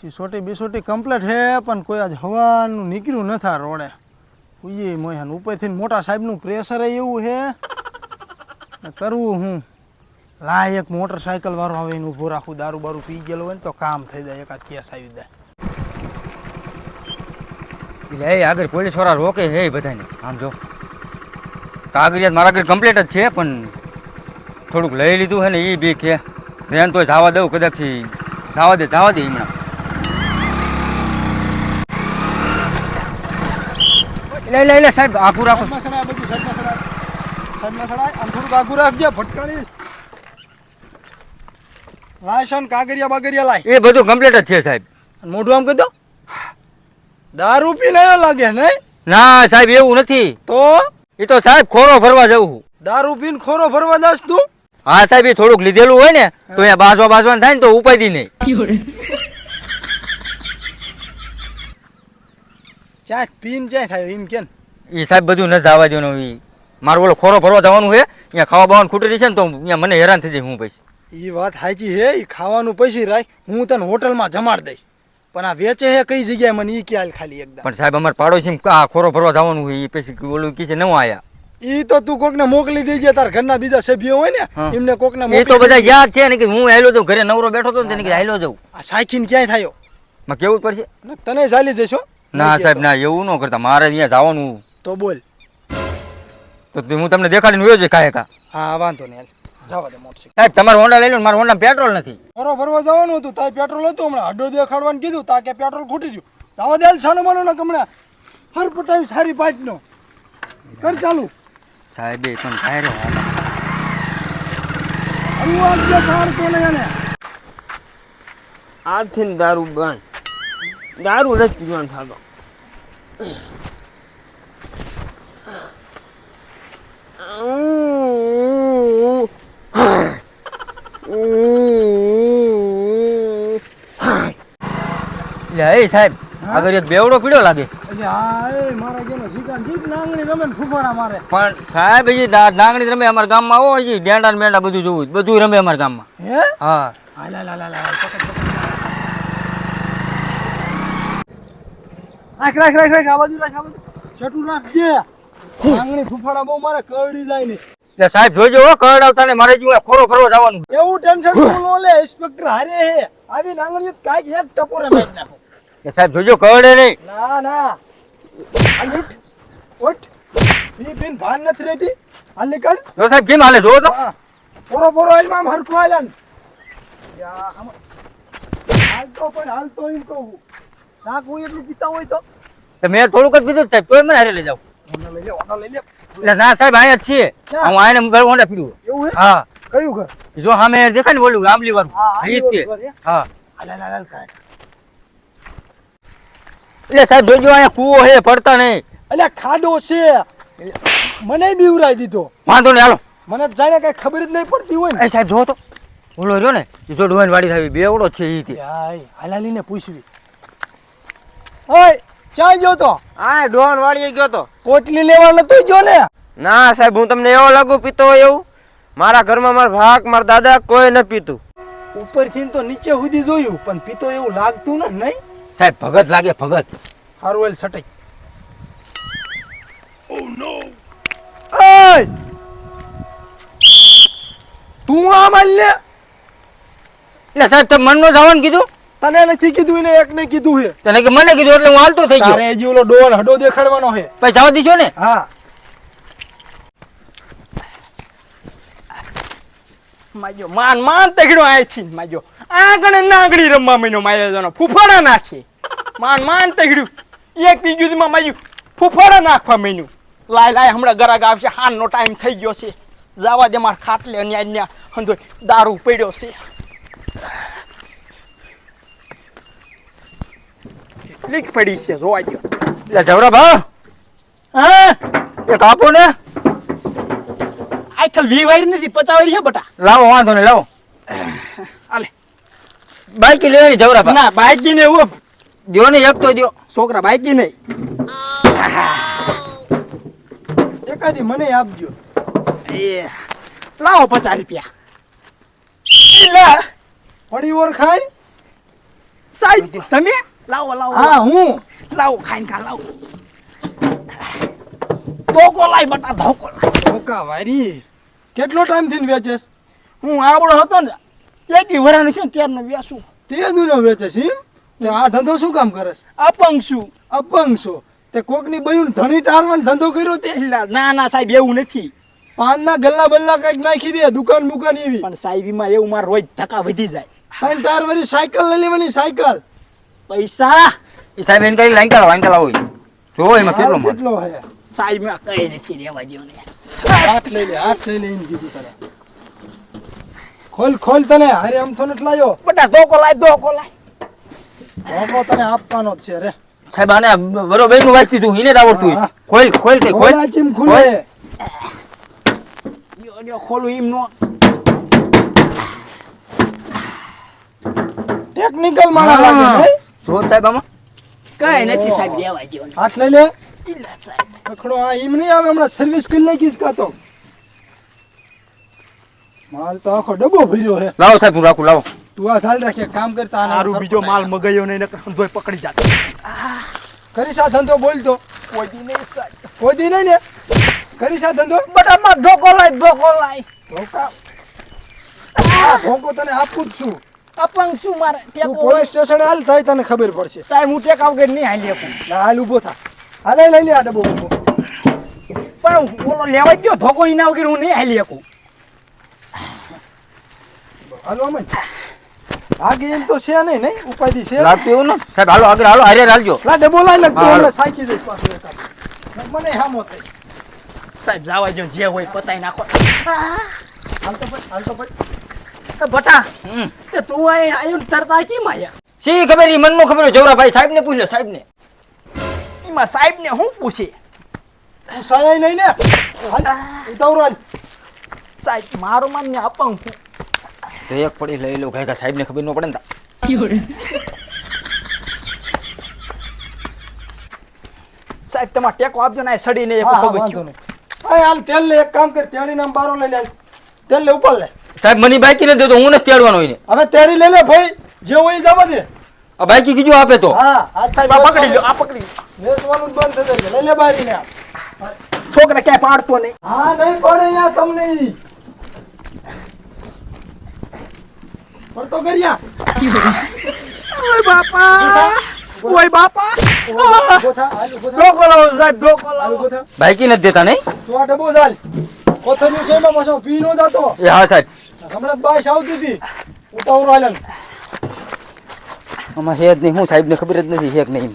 સિસોટી બિસોટી complete હે, પણ કોઈ આજ હવાનું નીકળ્યું નથી આ રોડે. ઉઈએ મોહન ઉપરથી મોટા સાહેબનું પ્રેશર એવું હે. કરવું હું? લાય એક મોટરસાયકલ વાળો આવે એનું ઊભો રાખું, દારૂ બારૂ પી ગયેલો હોય ને તો કામ થઈ જાય, એકાદ કેસ આવી જાય. એ આગળ પોલીસવાળા રોકે હે બધાને. આમ જો. કાગળિયાત મારા આગળ કમ્પ્લીટ જ છે, પણ થોડુંક લઈ લીધું છે ને એ બી કે રેન તો જવા દઉં કદાચ જવા દે જવા દે હમણાં લે લે લે સાહેબ આખું રાખો. સડાય બધું સાઈડમાં સડાય. સાઈડમાં સડાય આમ થોડુંક આગું રાખજે ભટકાણી લાયસન કાગરિયા બાગરિયા લાય. એ બધું કમ્પ્લીટ જ છે સાહેબ. મોઢું આમ કરી દો. દારૂ પીને ને લાગે નહીં? ના સાહેબ એવું નથી. તો? એ તો સાહેબ ખોરો ભરવા જવું દારૂ પીને ખોરો ભરવા દાસ તું? હા સાહેબ એ થોડુંક લીધેલું હોય ને તો અહીંયા બાજવા બાજવાનું થાય ને તો ઉપાય દી નહીં. ચાય પીન જાય થાય એમ કે એ સાહેબ બધું ન જવા દેવાનું એ મારું ઓલો ખોરો ભરવા જવાનું છે અહીંયા ખાવા બાવાનું ખૂટી રહી છે ને તો અહીંયા મને હેરાન થઈ જાય હું પછી. એ વાત સાચી હે એ ખાવાનું પૈસી રાખ હું તને હોટલમાં જમાડ દઈશ. પણ આ વેચે હે કઈ જગ્યાએ મને ઈ ક્યાં ખાલી એકદમ. પણ સાહેબ અમારે પાડોશી આ ખોરો ભરવા જવાનું હોય એ પછી ઓલું કી છે ન આયા. ઈ તો તું કોકને મોકલી દેજે તાર ઘરના બીજા સભ્યો હોય ને. એમને કોકને એ તો બધા યાદ છે ને કે હું આયલો તો ઘરે નવરો બેઠો તો ને તેને કે આયલો જઉં. આ સાયકીન ક્યાંય થાયો? માં કેવું પડશે? તને ચાલી જશો ના સાહેબ ના એવું ન કરતા. મારે અહીંયા જવાનું. તો બોલ. તો હું તમને દેખાડીને વયો છે કાંઈ કા હા વાંધો નહીં જવા દે મોટરસાઇકલ. સાહેબ તમારો હોન્ડા લઈ લો મારા હોન્ડા પેટ્રોલ નથી. ફરો ભરવા જવાનું હતું તાય પેટ્રોલ હતું હમણાં. અડો દેખાડવાનું કીધું તા કે પેટ્રોલ ખૂટી ગયું. જવા દે હાલ સાનો માનો ને હમણાં. હર પટાવી સારી પાટનો કર ચાલુ. સાહેબ એ પણ થાય રે હોન્ડા હરવું જે કાર તો ને એને દારૂ બંધ. દારૂ નથી પીવાનું થતો એ સાહેબ આગળ એક બેવડો પીડ્યો લાગે. પણ સાહેબ હજી દા- નાંગણી રમે અમારા ગામમાં આવો હજી ડેંડા મેંડા બધું જોવું બધું રમે અમારા ગામમાં. હે હા હાલ હાલ હાલ હાલ હાલ પકડ પકડ રાખ રાખ રાખ રાખ આ બાજુ રાખ આ બાજુ. છેટું રાખજે. આંગળી ફૂફાડા બહુ મારે કરડી જાય ને. એટલે સાહેબ જોજો હો કરડાવતા ને મારે જો ખોરો ખરો જવાનું. એવું ટેન્શન નો લે ઇન્સ્પેક્ટર હારે હે. આવી નાંગળી કાઈક એક ટપોરે મારી નાખો. કે સાહેબ જોજો કરડે નહીં. ના ના. હાલ ઓટ બી બિન ભાન નથી રહેતી. હાલ નીકળ. જો સાહેબ કેમ હાલે? જો તો. પોરો પોરો આઈ માં હરખો હાલ ને. યા આમાં. હાલતો પણ હાલતો એમ કહું. શાક હોય એટલું પીતા હોય તો. મેં થોડુંક જ પીધું સાહેબ તોય મને હારે લઈ જાવ ઓના લઈ લે ઓના લઈ લે. એટલે ના સાહેબ અહીંયા છીએ. હું આને હોન્ડા પીડું એવું હા? કયું ઘર? જો સામે દેખાય ને બોલું આંબલી વાળું. હા, ઘર, હે? હા. હાલ હાલ હાલ હાલ એટલે સાહેબ જોજો અહીંયા કૂવો હે પડતા નહીં. એટલે ખાડો છે. મને બીવરાઈ દીધો. વાંધો નહીં હાલો. મને જાણે કઈ ખબર જ નહીં પડતી હોય ને. સાહેબ જો તો. ઓલો રહ્યો ને જો ડોહાની વાડી થાવી બેવડો છે ઈ કે. હાલાલીને પૂછવી. ઓય ચા ગયો તો? આ ડોન વાળીએ ગયો તો. પોટલી લેવા નતું જો ને? ના સાહેબ હું તમને એવો લાગુ પીતો હોય એવું. મારા ઘરમાં મારા ભાગ મારા દાદા કોઈ ન પીતું. ઉપરથી તો નીચે સુધી જોયું પણ પીતો એવું લાગતું ને નહીં? સાહેબ ભગત લાગે ભગત. હારું વેલ સટાઈ. ઓય! તું આ માલ લે એટલે સાહેબ તમે મનનો જવાનું કીધું? તને નથી કીધું ને કીધું હે. તને કે મને કીધું એટલે હું હાલતો થઈ ગયો. તારે હજી ઓલો ડોન હડો દેખાડવાનો હે. પછી જવા દીશો ને? હા. માજો માન માન તગડો આય છે માજો. આગળ નાગડી રમવા મહિનો મારે જનો ફૂફાડા નાખે. માન માન તગડ્યું એક બીજું માં માજુ ફૂફાડા નાખવા મહિનું લાય લાય હમણાં ગરાગ આવશે. હાનનો ટાઈમ થઈ ગયો છે. જવા દે માર ખાટલે અન્યા અન્યા હંધો દારૂ પડ્યો છે. કેટલીક પડી છે જોવા દો એટલે જવરા ભા હા? એ કાપો ને. આજકાલ વી વાળી નથી પચાવાળી છે બટા. લાવો વાંધો નહીં લાવો. આલે. બાઈક લેવાની જવરા ભા ના બાઈક ને એવું દ્યો ને એક તો દ્યો. છોકરા બાઈકી નહીં. એકાદી મને આપજો. એ લાવો પચાસ રૂપિયા. એટલે પડી ઓર ખાય. સાહેબ તમે? લાવો લાવો. હા હું? લાવો ખાઈને ખા લાવો. ધોકો લાય બટા ધોકો ધોકા વારી. કેટલો ટાઈમથી વેચેસ હું આવડો હતો ને એક વરાનું છે ત્યારનો વ્યાસું તે દુનો વેચેસ એમ તે આ ધંધો શું કામ કરસ અપંગ છું. અપંગ છો. તે કોકની બયું ધણી ટારવાનો ધંધો કર્યો તે? ના ના સાહેબ એવું નથી. પાનના ગલ્લા બલ્લા કંઈક નાખી દે દુકાન બુકાન એવી. પણ સાહેબીમાં એવું મારે રોજ ધક્કા વધી જાય. ટાર વાળી સાયકલ લઈ લેવાની સાયકલ. પૈસા. એ સાહેબ એને કઈ લાઈન કાઢો લાઈન કરાવો જો એમાં કેટલો માલ. કેટલો હે સાહેબમાં કઈ નથી રેવા દો ને હાથ લઈ લે હાથ લઈ લે એમ કીધું તને. ખોલ ખોલ તને હારે આમ તો નથી લાયો. બટા ધોકો લાય ધોકો લાય. ધોકો તને આપવાનો છે રે. સાહેબ આને બરોબરનું વાંચતી તું એને જ આવડતું હોય. હા. ખોલ ખોલ કે ખોલ. ચીમ ખુલે. લ્યો, ખોલું એમ નો ટેકનિકલ માણસ લાગે હા. નહીં? જો સાહેબ આમાં? કઈ નથી સાહેબ લેવા દો હાથ લઈ લે. ઇલા સાહેબ. પકડો આ એમ નહીં આવે હમણાં સર્વિસ કરી નાખીશ કાતો માલ તો આખો ડબ્બો ભર્યો હે. લાવો સાહેબ હું રાખું લાવો. તું આ ચાલ રાખે કામ કરતા આને સારું બીજો માલ મગાયો નહીં નકર ધોઈ પકડી જાતો. કરી સા ધંધો બોલતો કોઈ દી નહીં સાહેબ. કોઈ દી નહીં ને? કરી સા ધંધો? બટામાં ધોકો લાય ધોકો લાય. ધોકા. આ ધોકો તને આપું જ છું. અપંગ શું મારે? ટેકો પોલીસ સ્ટેશન હાલ થાય તને ખબર પડશે. સાહેબ હું ટેક વગર નહીં હાલી શકું ના હાલ ઊભો થા. હાલે લઈ લે આ ડબ્બો પણ ઓલો લેવા ગયો ધોકો એના વગર હું નહીં હાલી શકું હાલો અમન. આગે એમ તો છે નહીં નહીં? ઉપાધિ છે? લાગતું એવું ને? સાહેબ હાલો આગળ હાલો હારે હાલજો લા ડબ્બો લાઈ લગ હા, સાઈકી દઈશ પાછું મને હામો થઈ સાહેબ જાવા જો જે હોય પતાઈ નાખો. હાલ તો પછી હાલ તો પછી હમ. એ તું અહીં આવ્યું તરતા કેમ આયા? શી ખબર ઈ મનનો ખબર જવરાભાઈ સાહેબ ને પૂછ્યો સાહેબ ને એમાં સાહેબ ને. હું પૂછે તું નહીં ને સાહેબ મારો માન્ય અપંગ છું. તો એક પડી લઈ લો કાંઈ સાહેબ ને ખબર ન પડે ને સાહેબ તમારે ટેકો આપજો ને સડીને એક. નહીં. હા હાલ તેલ લે એક કામ કર તેડી નામ બારો લઈ લે. તેલ લે ઉપર લે. સાહેબ મને બાઈકી નથી દેતો હું નથી તેડવાનો એને હવે તેડી લઈ લે ભાઈ જે હોય જવા દે. આ બાઈકી કીધું આપે તો. હા આ સાહેબ આ પકડી લો આ પકડી લો. બંધ થઈ જશે લઈ લે બારી ને છોકરા ક્યાંય પાડતો નહીં. હા નહીં પડે યાર તમને ઈ. પડતો કર્યા. ઓય બાપા ઓય બાપા. ઊભો થા હાલ ઊભો થા. ધોકો લાવો સાહેબ ધોકો હાલ લાવો ઊભો થા. બાઈકી નથી દેતા નહીં? તો આ ડબો ચાલ. કોથળીયું છે એમાં પાછો પી જાતો. એ હા સાહેબ. હમણાં જ બાઈસ આવતી હતી. ઉતાવળ આલન આમાં છે નહીં. હું સાહેબ ને ખબર જ નથી હેક નહીં